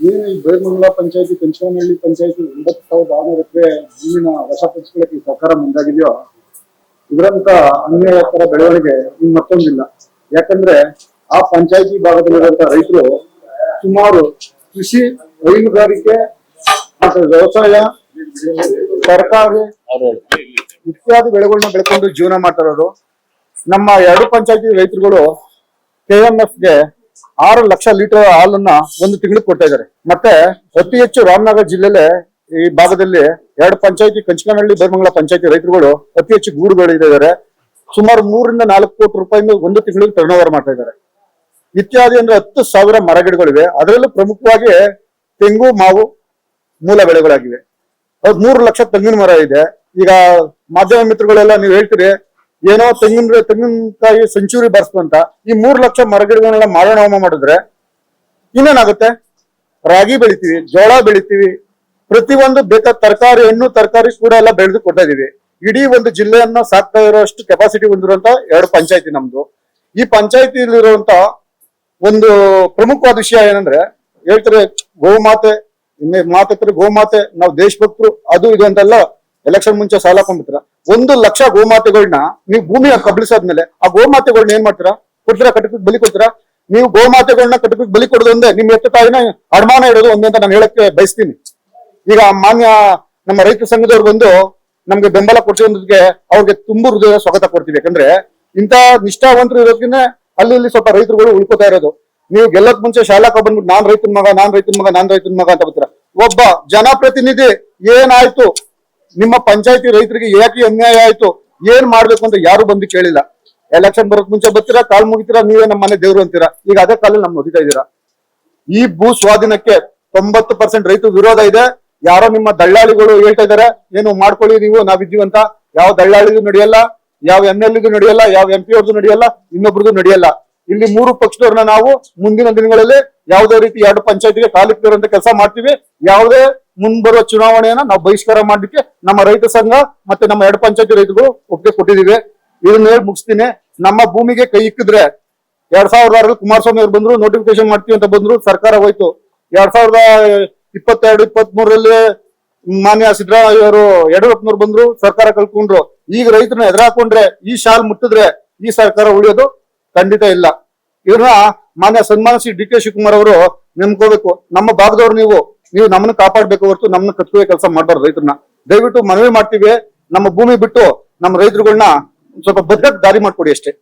ಏನು ಈ ಬೇರ್ಮಂಗಲ ಪಂಚಾಯತಿ ಪಂಚವನಹಳ್ಳಿ ಪಂಚಾಯತಿ ಒಂಬತ್ತು ಸಾವಿರದ ಆರುನೂರು ಎಕರೆ ಭೂಮಿನ ಸರ್ಕಾರ ಮುಂದಾಗಿದೆಯೋ, ಇದರಂತ ಅನ್ಯಾಯಕರ ಬೆಳವಣಿಗೆ ಇನ್ ಮತ್ತೊಂದಿಲ್ಲ. ಯಾಕಂದ್ರೆ ಆ ಪಂಚಾಯತಿ ಭಾಗದಲ್ಲಿರುವಂತ ರೈತರು ಸುಮಾರು ಕೃಷಿ ಹೈನುಗಾರಿಕೆ ಮತ್ತು ವ್ಯವಸಾಯ, ತರಕಾರಿ ಇತ್ಯಾದಿ ಬೆಳೆಗಳನ್ನ ಬೆಳ್ಕೊಂಡು ಜೀವನ ಮಾಡ್ತಾರೋದು ನಮ್ಮ ಎರಡು ಪಂಚಾಯತಿ ರೈತರುಗಳು ಕೆಎಂಎಫ್ಗೆ ಆರು ಲಕ್ಷ ಲೀಟರ್ ಹಾಲನ್ನ ಒಂದು ತಿಂಗಳಿಗೆ ಕೊಡ್ತಾ ಇದ್ದಾರೆ. ಮತ್ತೆ ಅತಿ ಹೆಚ್ಚು ರಾಮನಗರ ಜಿಲ್ಲೆಲೆ ಈ ಭಾಗದಲ್ಲಿ ಎರಡು ಪಂಚಾಯತಿ ಕಂಚಕನಹಳ್ಳಿ ಬೈಮಂಗ್ಳ ಪಂಚಾಯತಿ ರೈತರುಗಳು ಅತಿ ಹೆಚ್ಚು ಗೂಡು ಬೆಳೆದಿದ್ದಾರೆ ಸುಮಾರು ಮೂರರಿಂದ ನಾಲ್ಕು ಕೋಟಿ ರೂಪಾಯಿಂದ ಒಂದು ತಿಂಗಳಿಗೆ ಟರ್ನ್ ಓವರ್ ಮಾಡ್ತಾ ಇದ್ದಾರೆ. ಇತ್ಯಾದಿ ಅಂದ್ರೆ ಹತ್ತು ಸಾವಿರ ಮರಗಿಡಗಳಿವೆ. ಅದರಲ್ಲೂ ಪ್ರಮುಖವಾಗಿ ತೆಂಗು, ಮಾವು, ಮೂಲ ಬೆಳೆಗಳಾಗಿವೆ. ಮೂರು ಲಕ್ಷ ತೆಂಗಿನ ಮರ ಇದೆ. ಈಗ ಮಾಧ್ಯಮ ಮಿತ್ರಗಳೆಲ್ಲ ನೀವು ಹೇಳ್ತೀರಿ ಏನೋ ತೆಂಗಿನ ತೆಂಗಿನಕಾಯಿ ಸೆಂಚುರಿ ಬರ್ಸ್ಕೊಂತ ಈ ಮೂರು ಲಕ್ಷ ಮರಗಿಡಗಳನ್ನೆಲ್ಲ ಮಾರಣೋಮ ಮಾಡಿದ್ರೆ ಇನ್ನೇನಾಗುತ್ತೆ? ರಾಗಿ ಬೆಳಿತೀವಿ, ಜೋಳ ಬೆಳಿತೀವಿ, ಪ್ರತಿಯೊಂದು ಬೇಕಾದ ತರಕಾರಿ, ಹಣ್ಣು, ತರಕಾರಿ ಕೂಡ ಎಲ್ಲ ಬೆಳೆದು ಕೊಡ್ತಾ ಇದೀವಿ. ಇಡೀ ಒಂದು ಜಿಲ್ಲೆಯನ್ನ ಸಾಕ್ತಾ ಇರೋಷ್ಟು ಕೆಪಾಸಿಟಿ ಹೊಂದಿರುವಂತ ಎರಡು ಪಂಚಾಯತಿ ನಮ್ದು. ಈ ಪಂಚಾಯತಿಲಿರುವಂತ ಒಂದು ಪ್ರಮುಖವಾದ ವಿಷಯ ಏನಂದ್ರೆ, ಹೇಳ್ತಾರೆ, ಗೋಮಾತೆ ಇನ್ನೇ ಮಾತಾಡ್ತಾರೆ ಗೋಮಾತೆ, ನಾವು ದೇಶಭಕ್ತರು, ಅದು ಇದು ಅಂತೆಲ್ಲ ಎಲೆಕ್ಷನ್ ಮುಂಚೆ ಸಾಲ ಕೊಂಡ್ಬಿಟ್ರ ಒಂದು ಲಕ್ಷ ಗೋಮಾತೆಗಳನ್ನ ನೀವು ಭೂಮಿ ಕಬಳಿಸಾದ್ಮೇಲೆ ಆ ಗೋಮಾತೆಗಳನ್ನ ಏನ್ ಮಾಡ್ತೀರಾ? ಕೊಡ್ತೀರಾ? ಕಟಕಕ್ಕೆ ಬಲಿ ಕೊಡ್ತೀರಾ? ನೀವು ಗೋಮಾತೆಗಳನ್ನ ಕಟಕಕ್ಕೆ ಬಲಿ ಕೊಡೋದು ಅಂದ್ರೆ ನಿಮ್ ಎತ್ತ ತಾಯಿನ ಅಡಮಾನ ಇಡೋದು ಒಂದೇ ಅಂತ ನಾನು ಹೇಳಕ್ಕೆ ಬಯಸ್ತೀನಿ. ಈಗ ಮಾನ್ಯ ನಮ್ಮ ರೈತ ಸಂಘದವ್ರು ಬಂದು ನಮ್ಗೆ ಬೆಂಬಲ ಕೊಡ್ಸಿರೋದಕ್ಕೆ ಅವ್ರಿಗೆ ತುಂಬಾ ಹೃದಯ ಸ್ವಾಗತ ಕೊಡ್ತೀವಿ. ಯಾಕಂದ್ರೆ ಇಂತ ನಿಷ್ಠಾವಂತರು ಇರೋದಕ್ಕೆ ಅಲ್ಲಿ ಇಲ್ಲಿ ಸ್ವಲ್ಪ ರೈತರುಗಳು ಉಳ್ಕೋತಾ ಇರೋದು. ನೀವು ಗೆಲ್ಲಕ್ ಮುಂಚೆ ಶಾಲಾಕ ಬಂದ್ಬಿಟ್ಟು ನಾನ್ ರೈತನ ಮಗ, ನಾನ್ ರೈತನ ಮಗ, ನಾನ್ ರೈತನ ಮಗ ಅಂತ ಬರ್ತೀರ ಒಬ್ಬ ಜನಪ್ರತಿನಿಧಿ ಏನಾಯ್ತು? ನಿಮ್ಮ ಪಂಚಾಯತಿ ರೈತರಿಗೆ ಯಾಕೆ ಅನ್ಯಾಯ ಆಯ್ತು? ಏನ್ ಮಾಡ್ಬೇಕು ಅಂತ ಯಾರು ಬಂದು ಕೇಳಿಲ್ಲ. ಎಲೆಕ್ಷನ್ ಬರೋಕ್ ಮುಂಚೆ ಬರ್ತೀರಾ? ಕಾಲ್ ಮುಗಿತೀರಾ? ನೀವೇ ನಮ್ಮ ಮನೆ ದೇವ್ರು ಅಂತೀರಾ? ಈಗ ಅದೇ ಕಾಲಲ್ಲಿ ನಮ್ಮ ಒದಿತಾ ಇದ್ದೀರಾ? ಈ ಭೂ ಸ್ವಾಧೀನಕ್ಕೆ ತೊಂಬತ್ತು ಪರ್ಸೆಂಟ್ ರೈತ ವಿರೋಧ ಇದೆ. ಯಾರೋ ನಿಮ್ಮ ದಳ್ಳಾಳಿಗಳು ಹೇಳ್ತಾ ಇದಾರೆ ಏನು ಮಾಡ್ಕೊಳ್ಳಿ ನೀವು ನಾವಿದ್ದೀವಿ ಅಂತ ಯಾವ ದಳ್ಳಾಳಿಗೂ ನಡೆಯಲ್ಲ, ಯಾವ ಎಂ ಎಲ್ ನಡೆಯಲ್ಲ, ಯಾವ ಎಂ ಪಿ ಅವ್ರದ್ದು ನಡೆಯಲ್ಲ ಇನ್ನೊಬ್ರದ್ದು ನಡೆಯಲ್ಲ. ಇಲ್ಲಿ ಮೂರು ಪಕ್ಷದವ್ರನ್ನ ನಾವು ಮುಂದಿನ ದಿನಗಳಲ್ಲಿ ಯಾವುದೇ ರೀತಿ ಎರಡು ಪಂಚಾಯತ್ಗೆ ಕಾಲಿಟ್ಟಿರುವಂತ ಕೆಲಸ ಮಾಡ್ತೀವಿ. ಯಾವುದೇ ಮುಂಬರುವ ಚುನಾವಣೆಯನ್ನ ನಾವು ಬಹಿಷ್ಕಾರ ಮಾಡಲಿಕ್ಕೆ ನಮ್ಮ ರೈತ ಸಂಘ ಮತ್ತೆ ನಮ್ಮ ಎರಡು ಪಂಚಾಯತಿ ರೈತರು ಒಪ್ಪಿಗೆ ಕೊಟ್ಟಿದ್ದೀವಿ. ಇದನ್ನ ಹೇಳಿ ಮುಗಿಸ್ತೀನಿ. ನಮ್ಮ ಭೂಮಿಗೆ ಕೈ ಇಕ್ಕಿದ್ರೆ ಎರಡ್ ಸಾವಿರದ ಆರಲ್ಲಿ ಕುಮಾರಸ್ವಾಮಿ ಅವ್ರು ಬಂದ್ರು ನೋಟಿಫಿಕೇಶನ್ ಮಾಡ್ತೀವಿ ಅಂತ ಬಂದ್ರು, ಸರ್ಕಾರ ಹೋಯ್ತು. ಎರಡ್ ಸಾವಿರದ ಇಪ್ಪತ್ತೆರಡು ಇಪ್ಪತ್ತ್ ಮೂರರಲ್ಲಿ ಮಾನ್ಯ ಸಿದ್ದರಾಮಯ್ಯ ಅವರು ಯಡಿಯೂರಪ್ಪನವ್ರು ಬಂದ್ರು, ಸರ್ಕಾರ ಕಳ್ಕೊಂಡ್ರು ಈಗ ರೈತರನ್ನ ಎದುರಾಕೊಂಡ್ರೆ, ಈ ಶಾಲ್ ಮುಟ್ಟಿದ್ರೆ ಈ ಸರ್ಕಾರ ಉಳಿಯೋದು ಖಂಡಿತ ಇಲ್ಲ. ಇವ್ರನ್ನ ಮಾನ್ಯ ಸನ್ಮಾನಿಸಿ ಡಿ ಕೆ ಶಿವಕುಮಾರ್ ಅವರು ನಿಮ್ಕೋಬೇಕು. ನಮ್ಮ ಭಾಗದವ್ರು ನೀವು ನೀವು ನಮ್ಮನ್ನ ಕಾಪಾಡ್ಬೇಕು ಹೊರತು ನಮ್ಮನ್ನ ಕಟ್ಕುವೆ ಕೆಲಸ ಮಾಡ್ಬಾರ್ದು ರೈತರನ್ನ. ದಯವಿಟ್ಟು ಮನವಿ ಮಾಡ್ತೀವಿ, ನಮ್ಮ ಭೂಮಿ ಬಿಟ್ಟು ನಮ್ಮ ರೈತರುಗಳನ್ನ ಸ್ವಲ್ಪ ಬದುಕಕ್ ದಾರಿ ಮಾಡ್ಕೊಡಿ ಅಷ್ಟೇ.